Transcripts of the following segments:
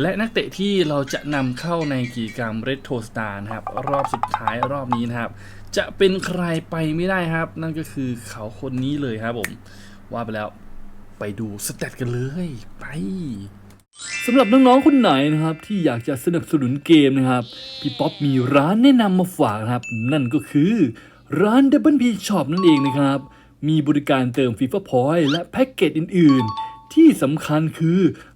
และนักเตะที่เราจะนำเข้าในกิจกรรม Red t o Star นะครับ รอบสุดท้ายรอบนี้นะครับ จะเป็นใครไปไม่ได้ครับ นั่นก็คือเขาคนนี้เลยครับผม ว่าไปแล้วไปดูสเตตกันเลยไปสำหรับน้องๆคนไหนนะครับ ที่อยากจะสนับสนุนเกมนะครับ พี่ป๊อปมีร้านแนะนำมาฝากนะครับ นั่นก็คือร้าน Double P Shop นั่นเองนะครับ มีบริการเติม FIFA Point และแพ็กเกจอื่น ๆ ที่สำคัญคือ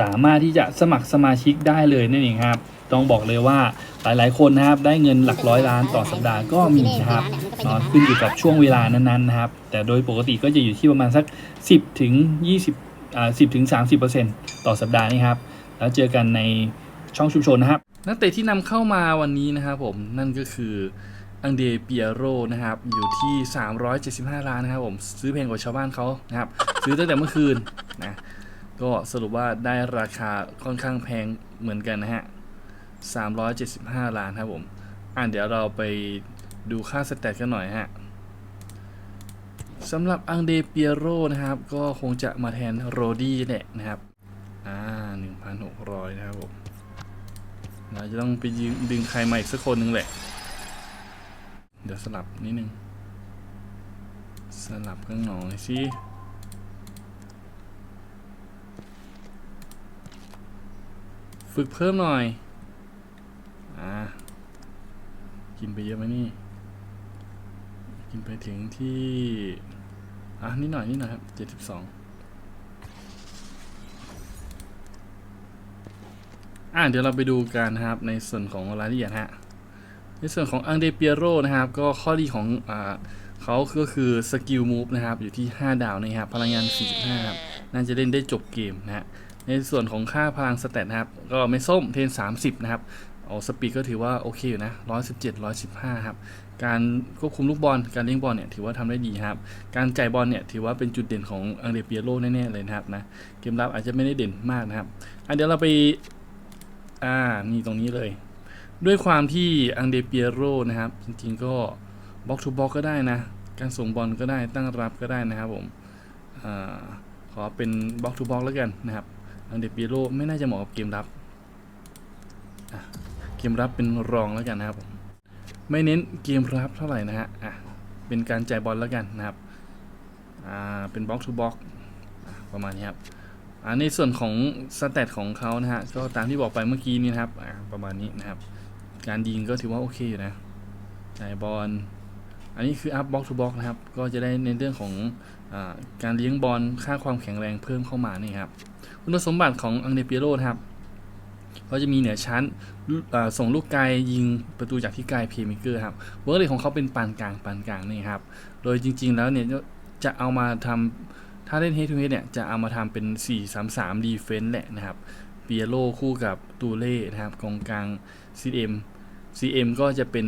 สามารถที่จะสมัครสมาชิกได้เลยนั่นเองครับ ต้องบอกเลยว่าหลายๆ คนนะครับได้เงินหลักร้อยล้านต่อสัปดาห์ก็มีนะครับนอนขึ้นอยู่กับช่วงเวลานั้นๆนะครับ แต่โดยปกติก็จะอยู่ที่ประมาณสัก 10ถึง20อ่า10ถึง30ต่อสัปดาห์นี่ครับแล้วเจอกันในช่องชุมชนนะครับ นักเตะที่นำเข้ามาวันนี้นะครับผมนั่นก็คืออังเดเปียโรนะครับอยู่ที่ 375 ล้านนะครับผมซื้อแพงกว่าชาวบ้านเขานะครับซื้อตั้งแต่เมื่อคืนนะ ก็สรุปว่าได้ราคาค่อนข้างแพงเหมือนกันนะฮะ 375 ล้านครับผม อ่านเดี๋ยวเราไปดูค่าสแตทกันหน่อยฮะสำหรับอังเดเปียโรนะครับ ก็คงจะมาแทนโรดี้แหละนะครับ อ่า 1,600 นะครับผม เราจะต้องไปยืมดึงใครมาอีกสักคนหนึ่งแหละ เดี๋ยวสลับนิดนึง สลับข้างหน่อยสิ ฝึกเพิ่มหน่อย อ่า กินไปเยอะไหมนี่ กินไปถึงที่ อะนิดหน่อยนิดหน่อยครับเจ็ดสิบสองอะเดี๋ยวเราไปดูกันนะครับในส่วนของรายละเอียดฮะ ในส่วนของอังเดเปียโรนะครับ ก็ข้อดีของอ่าเขาก็คือสกิลมูฟนะครับ อยู่ที่ 5 ดาวนะครับ พลังงาน 45ครับน่าจะเล่นได้จบเกมนะฮะ ในส่วนของค่าพลังสเตตนะครับ ก็ไม่ส้มเทน 30 นะครับเอาสปีดก็ถือว่าโอเคอยู่นะ 117 115 ครับ การควบคุมลูกบอล การเลี้ยงบอลเนี่ยถือว่าทำได้ดีครับ การจ่ายบอลเนี่ยถือว่าเป็นจุดเด่นของอังเดเปียโรแน่ๆเลยนะครับนะ เกมรับอาจจะไม่ได้เด่นมากนะครับอะเดี๋ยวเราไป อ่า นี่ตรงนี้เลย ด้วยความที่อังเดเปียโรนะครับ จริงๆก็บล็อกทูบล็อกก็ได้นะ การส่งบอลก็ได้ ตั้งรับก็ได้นะครับผม อ่า ขอเป็นบล็อกทูบล็อกแล้วกันนะครับ อังเดปีโรไม่น่าจะเหมาะกับเกมรับเกมรับเป็นรองแล้วกันนะครับผมไม่เน้นเกมรับเท่าไหร่นะฮะอะเป็นการจ่ายบอลแล้วกันนะครับอ่าเป็นบล็อกทูบล็อกประมาณนี้ครับอ่าในส่วนของสเตตของเขานะฮะก็ตามที่บอกไปเมื่อกี้นี้นะครับอ่าประมาณนี้นะครับ การยิงก็ถือว่าโอเคอยู่นะจ่ายบอล อันนี้คืออัพบล็อกทูบล็อกนะครับ ก็จะได้ในเรื่องของอการเลี้ยงบอลค่าความแข็งแรงเพิ่มเข้ามานี่ครับ คุณสมบัติของอังเดเปียโรนะครับเขาจะมีเหนือชั้นส่งลูกไกลยิงประตูจากที่ไกลเพย์เมเกอร์ครับเวิร์กเลยของเขาเป็นปานกลางปานกลางนี่ครับ โดยจริง ๆ แล้วเนี่ยจะเอามาทำถ้าเล่น head to head เนี่ยจะเอามาทำเป็น 4-3-3 defense แหละนะครับเปียโรคู่กับตูเล่นะครับกองกลาง CM CM ก็จะเป็น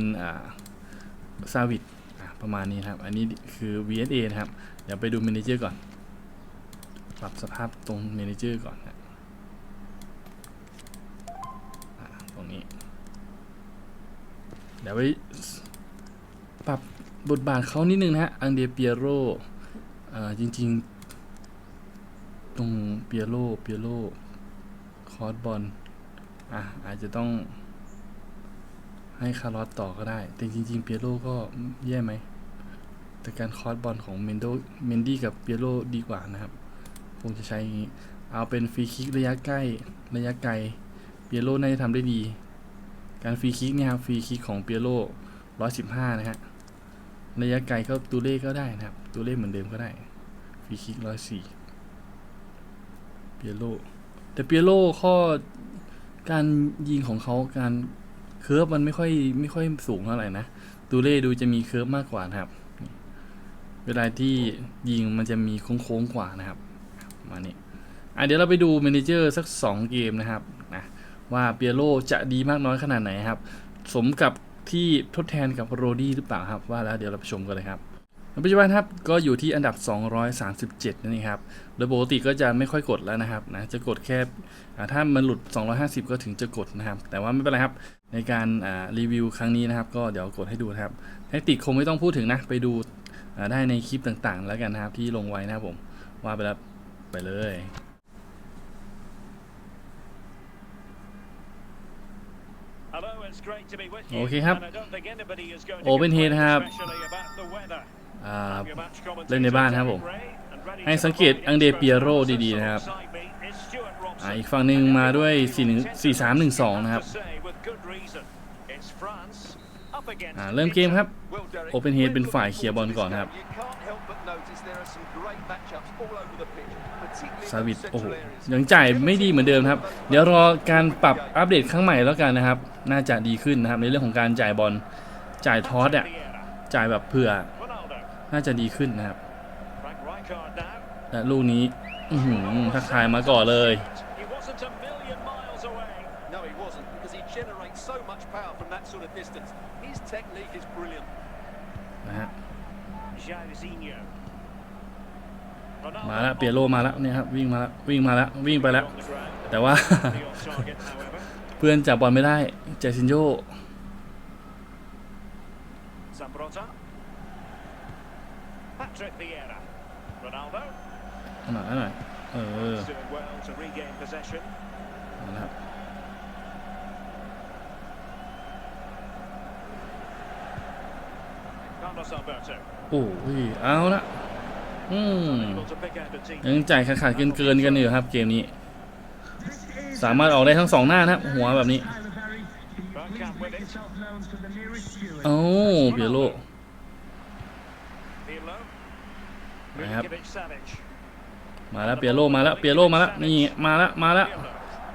ซาวิด ประมาณนี้ครับ อันนี้คือ VSA นะครับ เดี๋ยวไปดู Manager ก่อน ปรับสภาพตรง Manager ก่อนนะตรงนี้ เดี๋ยวไปปรับบทบาทเขานิดนึงนะฮะ อังเดเปียโรจริง ๆ ตรงเปียโรเปียโรคอร์สบอลอะอาจจะต้องให้คาร์ลอตต่อก็ได้ แต่จริง ๆ เปียโรก็แย่ไหม แต่การคอร์สบอลของเมนโดเมนดี้กับเปียโรดีกว่านะครับคงจะใช้อย่างนี้ เอาเป็นฟรีคิกระยะใกล้ระยะไกล เปียโรน่าจะทำได้ดี การฟรีคิกเนี่ยครับฟรีคิกของเปียโร115นะฮะ ระยะไกลก็ตูเล่ก็ได้นะครับตูเล่เหมือนเดิมก็ได้ ฟรีคิก104เปียโรแต่เปียโรข้อการยิงของเขาการเคิร์ฟมันไม่ค่อยไม่ค่อยสูงเท่าไหร่นะตูเล่ดูจะมีเคิร์ฟมากกว่านะครับ เวลาที่ยิงมันจะมีโค้งๆกว่านะครับ มานี่อะเดี๋ยวเราไปดูเมนเจอร์สัก 2 เกมนะครับนะว่าเปียโรจะดีมากน้อยขนาดไหนครับ สมกับที่ทดแทนกับโรดี้หรือเปล่าครับว่าแล้วเดี๋ยวเราไปชมกันเลยครับปัจจุบันครับก็อยู่ที่อันดับ 237 นั่นเองครับ โดยปกติก็จะไม่ค่อยกดแล้วนะครับนะจะกดแค่ถ้ามันหลุด 250 ก็ถึงจะกดนะครับ แต่ว่าไม่เป็นไรครับ ในการรีวิวครั้งนี้นะครับ ก็เดี๋ยวกดให้ดูครับแทคติกคงไม่ต้องพูดถึงนะ ไปดู ได้ในคลิปต่างๆ แล้วกันนะครับที่ลงไว้นะครับผมว่าไปแล้วไปเลยโอเคครับโอโอเเ n นนเฮเฮดดคครัรับบอ่าเล่นในบ้านครับผม ให้ให้สัสังงเกเกตตอัอังงเดเดเปีเปียยโรโรดีดีๆๆนะนะคครัรับบอ่าอ่าอีอีกกฝั่ฝั่งงหหนึ่นึ่งงมามาด้ด้ววยย4-3-1-2 นะครับ อ่าอ่าเริ่เริ่มมเกเกมมคครัรับบโอเ n นเฮดเป็นฝ่ายเคลียร์บอลก่อนครับซาวิดโอ้โหยังจ่ายไม่ดีเหมือนเดิมครับ เดี๋ยวรอการปรับอัปเดตครั้งใหม่แล้วกันนะครับ น่าจะดีขึ้นนะครับในเรื่องของการจ่ายบอลจ่ายทอสอะจ่ายแบบเผื่อ น่าจะดีขึ้นนะครับและลูกนี้อื้อหือทักทายมาก่อนเลย มามาแล้แล้ววเปีเปียยโรโรมามาแล้แล้ววเนี่ยครับวิ่งมาแล้ววิ่งมาแล้ววิ่งไปแล้ว แต่ว่า เพื่อนจับบอลไม่ได้เจซินโยซัมโบรตาแพทริกวิเอราโรนัลโดเอาหน่อยเอาหน่อยเออ doing well to regain possession เอาละครับ โอ้ยเอาละอืมยังจ่ายขาดเกินเกินๆกันอยู่ครับ เกมนี้ สามารถออกได้ทั้งสองหน้านะครับหัวแบบนี้ Bergkamp with it เอ้เปียโร Pirlo นะครับมาแล้วเปียโรมาแล้วเปียโรมาแล้วนี่มาแล้วมาแล้ว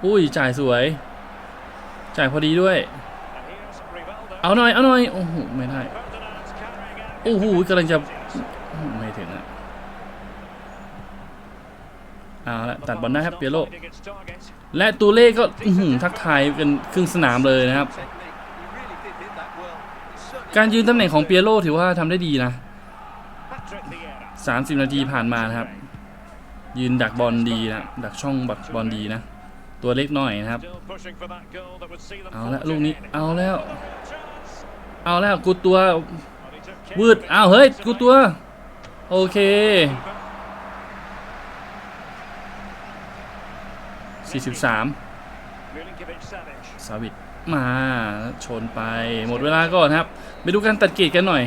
อุ้ยจ่ายสวย จ่ายพอดีด้วย เอาหน่อยเอาหน่อยโอ้โหไม่ได้ โอ้โหกำลังจะไม่ถึงอะเอาละตัดบอลได้ครับเปียโรและตูเล่ก็ทักทายกันครึ่งสนามเลยนะครับ การยืนตำแหน่งของเปียโรถือว่าทำได้ดีนะ 30 นาทีผ่านมานะครับ ยืนดักบอลดีนะดักช่องบักบอลดีนะ ตัวเล็กหน่อยนะครับ เอาละลูกนี้เอาแล้ว เอาแล้วกูตัว วืดอ้าวเฮ้ยกูตัว โอเค43สาวิตมาชนไปหมดเวลาก่อนครับ ไปดูการตัดเกรดกันหน่อย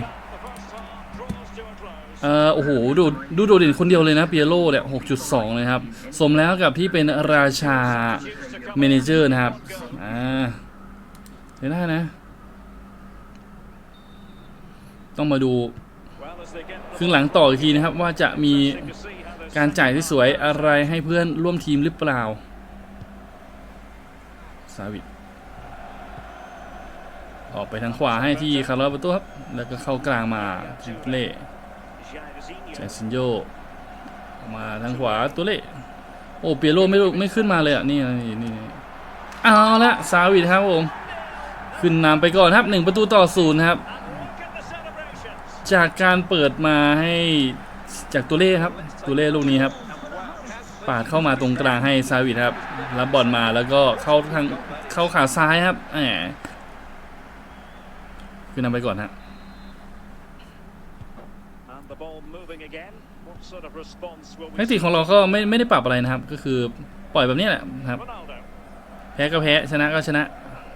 เอ่อโอ้โหดูดูโดดเด่นคนเดียวเลยนะเปียโร่เนี่ย6.2เลยครับ สมแล้วกับที่เป็นราชาเมนเจอร์นะครับอ่าเดี๋ยได้นะ ต้องมาดู well as they get ครึ่งหลังต่ออีกทีนะครับ ว่าจะมี to see how they're การจ่ายที่สวยอะไรให้เพื่อนร่วมทีมหรือเปล่าซาวิตออกไปทางขวาให้ที่คาร์ลประตูครับ แล้วก็เข้ากลางมาจิเล่ Jairzinho แจซินโยออกมาทางขวาตัวเล่โอ้เปียโรไม่รู้ไม่ขึ้นมาเลยอะนี่นี่นี่นี่เอาละซาวิตครับผม ขึ้นนำไปก่อนครับหนึ่งประตูต่อศูนย์ครับ จากการเปิดมาให้จากตัวเล่ครับตัวเล่ลูกนี้ครับ ปาดเข้ามาตรงกลางให้ซาวิทครับ รับบอลมาแล้วก็เข้าทางเข้าขาซ้ายครับแหมขึ้นนำไปก่อนฮะ and the ball moving again what sort of response will แท we คติกของเราก็ไม่ไม่ได้ปรับอะไรนะครับ ก็คือปล่อยแบบนี้แหละนะครับ Ronaldo แพ้ก็แพ้ชนะก็ชนะ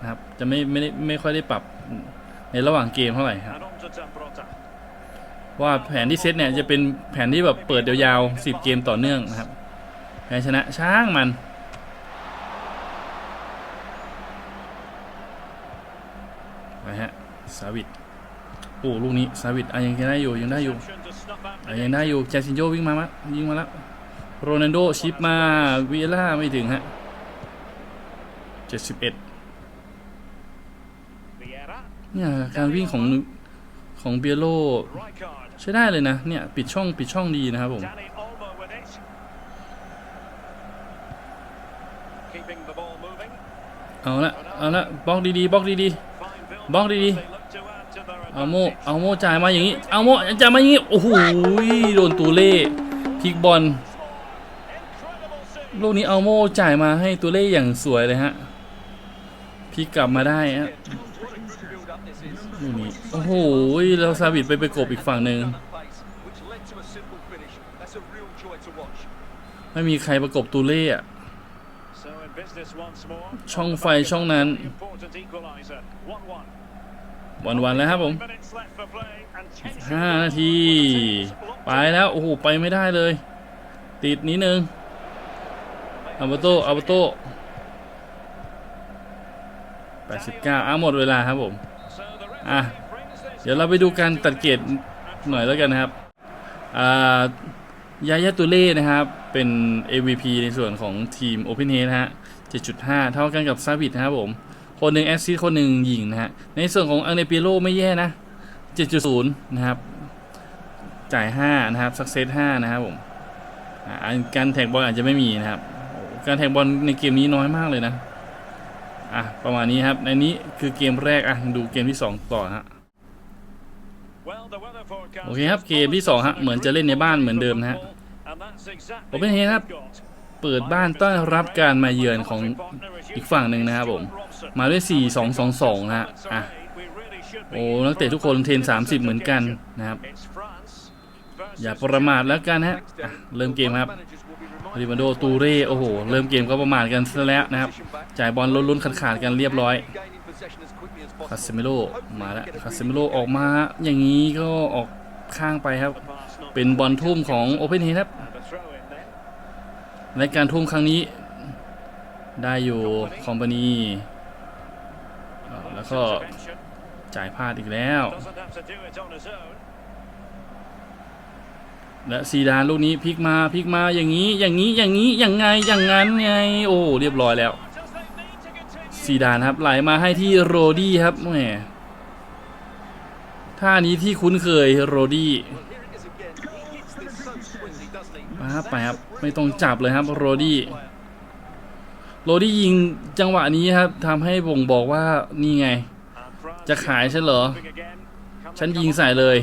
นะครับ จะไม่ไม่ได้ไม่ค่อยได้ปรับในระหว่างเกมเท่าไหร่ครับ ว่าแผนที่เซตเนี่ยจะเป็นแผนที่แบบเปิดยาวๆ10 เกมต่อเนื่องนะครับแพ้ชนะช่างมัน ไปฮะสาวิตโอ้ลูกนี้สาวิตอะยังได้อยู่ยังได้อยู่ยังได้อยู่แจซินโยวิ่งมามะยิงมาแล้วโรนัลโดชิปมาวีเอล่าไม่ถึงฮะ71เนี่ยการวิ่งของ ของเบียโล Rijkaard ใช้ได้เลยนะเนี่ยปิดช่องปิดช่องดีนะครับผม Danny Olmo with it keeping the ball moving เอาละเอาละบล็อกดีๆบล็อกดี Fine build. บล็อกดี They look to add to their ๆเอาโม advantage. เอาโมจ่ายมาอย่างนี้เอาโมจ่ายมาอย่างนี้โอ้โหโดนตูเล่พลิกบอล Incredible save. ลูกนี้เอาโมจ่ายมาให้ตูเล่อย่างสวยเลยฮะพลิกกลับมาได้ฮะ ไม่โอ้โหเราซาบิดไปไปกบอีกฝั่งหนึ่งไม่มีใครประกบตูเล่อะช่องไฟช่องนั้น วันวันแล้วครับผมห้านาที ไปแล้ว โอ้โห ไปไม่ได้เลย ติดนิดนึงอัาบโตอัาบโตแปดสิบเก้าอ้าหมดเวลาครับผม อะเดี๋ยวเราไปดูการตัดเกรดหน่อยแล้วกันนะครับอ่ายายาตุเล่นะครับเป็น MVP ในส่วนของทีม Open h a d นะฮะ 7.5 เท่ากันกับซาบิดนะครับผม คนหนึ่งแอสซิสคนหนึ่งยิงนะฮะ ในส่วนของอังเนปีโลไม่แย่นะ 7.0 นะครับ จ่าย 5 นะครับสักเซต5นะครับผมการแท็กบอลอาจจะไม่มีนะครับ การแท็กบอลในเกมนี้น้อยมากเลยนะ อะประมาณนี้ครับในนี้คือเกมแรกอะดูเกมที่ 2 ต่อฮะโอเคครับเกมที่2ฮะเหมือนจะเล่นในบ้านเหมือนเดิมนะฮะผมเป็นเฮครับเปิดบ้านต้อนรับการมาเยือนของอีกฝั่งหนึ่งนะครับผมมาด้วย 4-2-2-2นะฮะอะโอ้นักเตะทุกคนเทรน30 เหมือนกันนะครับอย่าประมาทแล้วกันฮะะเริ่มเกมครับ ริมาโดตูเร่โอ้โห เริ่มเกมก็ประมาทกันซะแล้วนะครับ จ่ายบอลลุ้นๆขาดๆกันเรียบร้อยคาเซมิโลมาแล้วคาเซมิโลออกมา อย่างนี้ก็ออกข้างไปครับ เป็นบอลทุ่มของโอเพนเฮดครับในการทุ่มครั้งนี้ ได้อยู่คอมพานีแล้วก็จ่ายพลาดอีกแล้ว และซีดานลูกนี้พลิกมาพลิกมาอย่างนี้อย่างนี้อย่างนี้อย่างไงอย่างนั้นไงโอ้เรียบร้อยแล้วซีดานครับไหลมาให้ที่โรดี้ครับแหมท่านี้ที่คุ้นเคยโรดี้มาครับไปครับไม่ต้องจับเลยครับโรดี้โรดี้ยิงจังหวะนี้ครับทำให้บ่งบอกว่านี่ไง จะขายฉันเหรอ ฉันยิงใส่เลย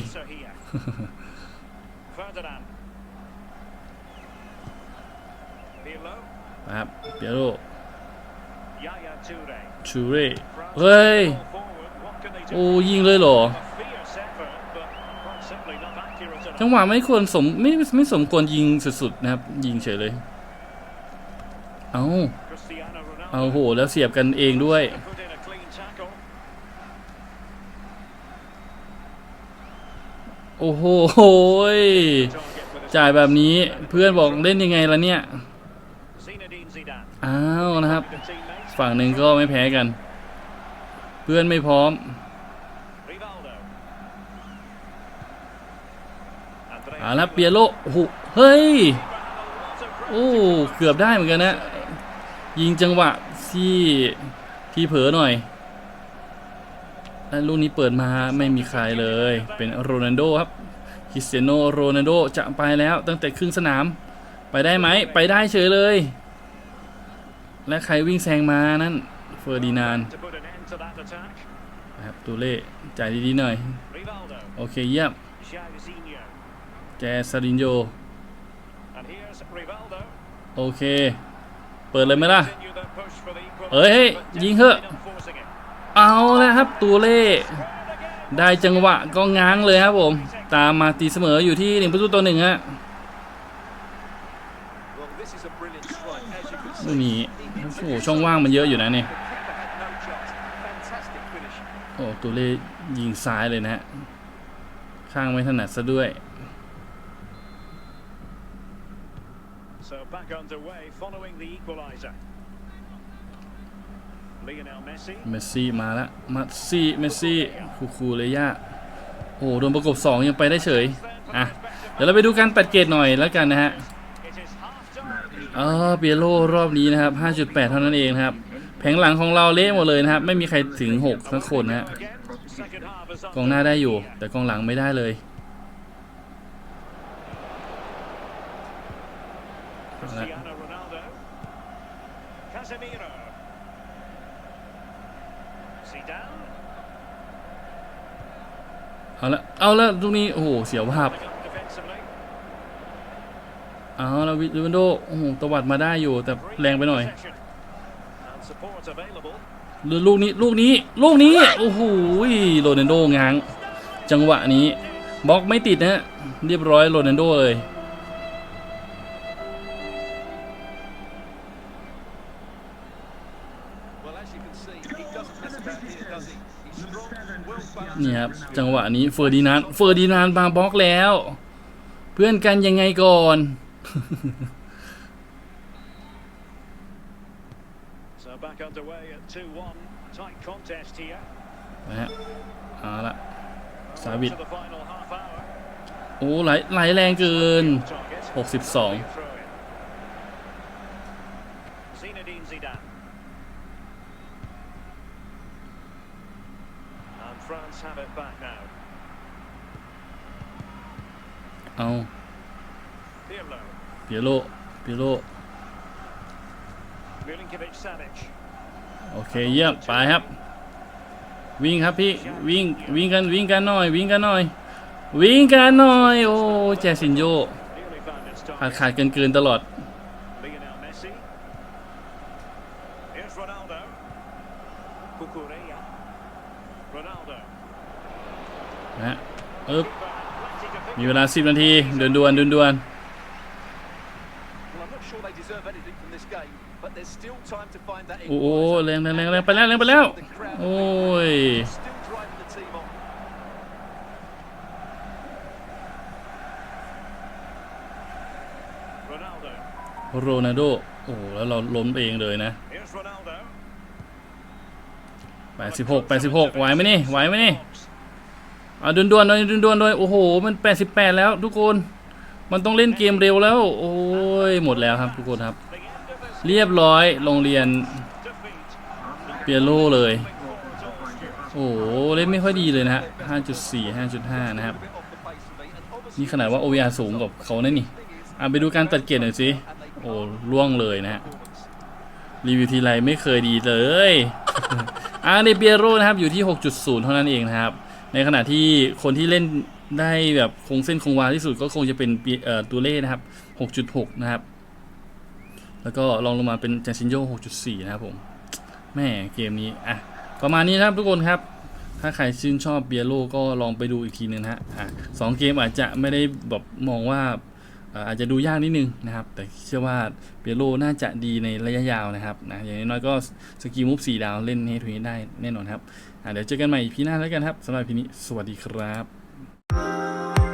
นะครับเปียโร Yaya Toure. ชูเร่ France เฮ้ย ball forward. What can they do? โอ้ยิงเลยเหรอ A fierce effort, but quite simply not accurate enough. จังหวะไม่ควรสมไม่ไม่สมควรยิงสุดๆนะครับ ยิงเฉยเลย เอา Cristiano Ronaldo เอาโหแล้วเสียบกันเองด้วย to put in a clean tackle. โอ้โห Target with his จ่ายแบบนี้เพื่อนบอกเล่นยังไงล่ะเนี่ย Zinedine Zidane. อ้าวนะครับ ฝั่งหนึ่งก็ไม่แพ้กัน เพื่อนไม่พร้อมอาละเปียโรโอ้โหเฮ้ย โอ้ เกือบได้เหมือนกันนะ ยิงจังหวะที่ที่เผลอหน่อยและลูกนี้เปิดมาไม่มีใครเลย เป็นโรนัลโดครับคริสเตียโนโรนัลโดจะไปแล้วตั้งแต่ครึ่งสนาม ไปได้ไหม ไปได้เฉยเลย และใครวิ่งแซงมานั้นเฟอร์ดินานนะครับตูเล่จ่ายดีๆหน่อย โอเคเยี่ยมแจซารินโยโอเค เปิดเลยไหมล่ะเอ้ยยิงเถอะ เอาแล้วครับตูเล่ได้จังหวะก็ง้างเลยครับผม ตามมาตีเสมออยู่ที่หนึ่งประตูต่อหนึ่งฮะลูกนี่ โอ้โหช่องว่างมันเยอะอยู่นะเนี่ย The keeper had no chance. Fantastic finish. โอ้ตูเล่ยิงซ้ายเลยนะฮะ ข้างไม่ถนัดซะด้วย So back underway following the equaliser. Lionel Messi. เมสซี่มาแล้วมัสซี่ เมสซี่ คูคูเลยย่าโอ้โหโดนประกบ 2 ยังไปได้เฉย อะ เดี๋ยวเราไปดูการปัดเกรดหน่อยแล้วกันนะฮะ It is half time. อ๋อเปียโรรอบนี้นะครับ 5.8 เท่านั้นเองครับ แผงหลังของเราเละหมดเลยนะครับ ไม่มีใครถึง 6 ทั้งคนนะฮะกองหน้าได้อยู่ แต่กองหลังไม่ได้เลยเอาละ Cristiano Ronaldo. Casemiro. Zidane. เอาละเอาละตรงนี้ โอ้โห เสียวภาพ Coming up defensively. เอาละวิลิวันโดโอ้โหตวัดมาได้อยู่แต่แรงไปหน่อยหรือลูกนี้ลูกนี้ลูกนี้โอ้โหโรนัลโดง้าง จังหวะนี้บล็อกไม่ติดนะฮะเรียบร้อยโรนัลโดเลยนี่ครับจังหวะนี้เฟอร์ดินานเฟอร์ดินานมาบล็อกแล้ว เพื่อนกันยังไงก่อน So back underway at 2-1. Tight contest here. นะฮะเอาละ On Sabit. to the final half hour. โอ้ไหลไหลแรงเกิน Target. 62 Throw in. Zinedine Zidane. And France have it back now. เอา Pirlo. เปียโลเปียโล Milinkovic Savic. โอเคเยี่ยมไปครับ วิ่งครับพี่วิ่งวิ่งกันวิ่งกันหน่อย วิ่งกันหน่อย วิ่งกันหน่อย โอ้แจสินโย Nearly found its ขาด target. ขาดเกินเกินตลอด Lionel Messi. Here's Ronaldo. Cucurella. Ronaldo. นะฮะปึ๊บ Plenty to think มีเวลา 10 นาทีเดินดวนเดินดวน Well, โอ้โหแรงแรงแรงแรงไปแล้วแรงไปแล้ว โอ้ยโรนัลโด โอ้โหแล้วเราล้มเองเลยนะ Here's Ronaldo. 86 86ไหวไหมนี่ ไหวไหมนี่เอาดวนดวนๆหน่อยดวนดวนๆหน่อยโอ้โห มัน88แล้วทุกคน มันต้องเล่นเกมเร็วแล้ว โอ้ย หมดแล้วครับทุกคนครับ เรียบร้อย โรงเรียน เปียโลเลย โอ้โหเล่นไม่ค่อยดีเลยนะฮะ 5.4 5.5 นะครับ นี่ขนาดว่า OVR สูงกว่าเขานะนี่อะไปดูการตัดเกียรติหน่อยสิ โอ้ล่วงเลยนะฮะ รีวิวทีไรไม่เคยดีเลยอาร์เนเปียโรนะครับอยู่ที่ 6.0 เท่านั้นเองนะครับ ในขณะที่คนที่เล่นได้แบบคงเส้นคงวาที่สุดก็คงจะเป็นปียเอ่อตูเล่นะครับ 6.6 นะครับ แล้วก็ลองลงมาเป็นจ a ซินโย6.4 นะครับผม แม่เกมนี้อะประมาณนี้นะครับทุกคนครับถ้าใครชื่นชอบเบียโลก็ลองไปดูอีกทีนึงฮะอะสองเกมอาจจะไม่ได้แบบมองว่าอาจจะดูยากนิดนึงนะครับ แต่เชื่อว่าเบียโลน่าจะดีในระยะยาวนะครับนะอย่างน้อยก็สกีมูฟสี่ดาวเล่นให้ทุนได้แน่นอนครับอะเดี๋ยวเจอกันใหม่พีหน้าแล้วกันครับสำหรับพีนี้ สวัสดีครับ